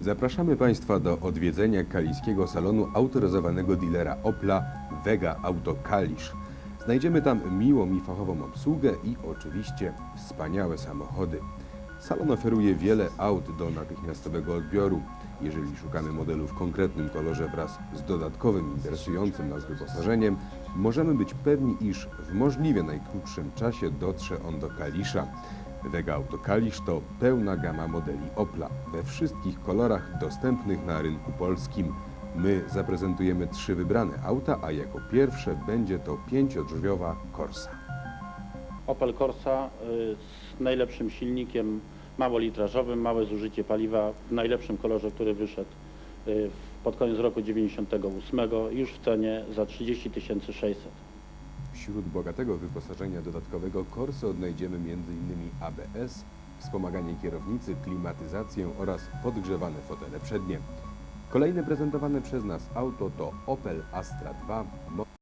Zapraszamy Państwa do odwiedzenia kaliskiego salonu autoryzowanego dealera Opla Vega Auto Kalisz. Znajdziemy tam miłą i fachową obsługę i oczywiście wspaniałe samochody. Salon oferuje wiele aut do natychmiastowego odbioru. Jeżeli szukamy modelu w konkretnym kolorze wraz z dodatkowym interesującym nas wyposażeniem, możemy być pewni, iż w możliwie najkrótszym czasie dotrze on do Kalisza. Vega Auto Kalisz to pełna gama modeli Opla we wszystkich kolorach dostępnych na rynku polskim. My zaprezentujemy trzy wybrane auta, a jako pierwsze będzie to pięciodrzwiowa Corsa. Opel Corsa y, z najlepszym silnikiem małolitrażowym, małe zużycie paliwa w najlepszym kolorze, który wyszedł y, pod koniec roku 98 już w cenie za 30 600. Wśród bogatego wyposażenia dodatkowego Corsy odnajdziemy m.in. ABS, wspomaganie kierownicy, klimatyzację oraz podgrzewane fotele przednie. Kolejne prezentowane przez nas auto to Opel Astra 2